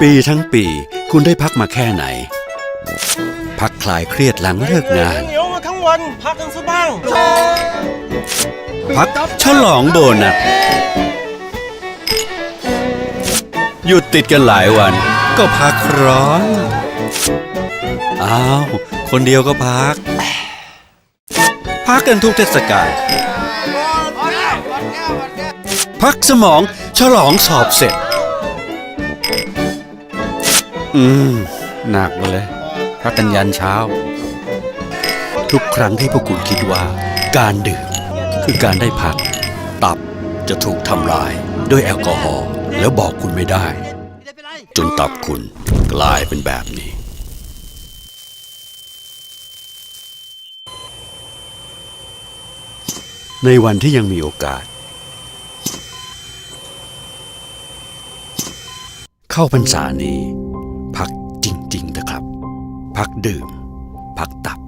ปีทั้งปีคุณได้พักมาแค่ไหน พักคลายเครียดหลังเลิกงาน เหนียวมาทั้งวัน พักกันซะบ้าง พักฉลองโบนัสหยุดติดกันหลายวัน ก็พักร้อนอ้าว คนเดียวก็พัก พักกันทุกเทศกาลพักสมองฉลองสอบเสร็จ อืม หนักมาเลยพักกันยันเช้า ทุกครั้งที่พวกคุณคิดว่า การดื่มคือการได้พัก ตับจะถูกทำลายด้วยแอลกอฮอล์แล้วบอกคุณไม่ได้ จนตับคุณกลายเป็นแบบนี้ ในวันที่ยังมีโอกาส เข้าพรรษานี้ พักดื่ม พักตับ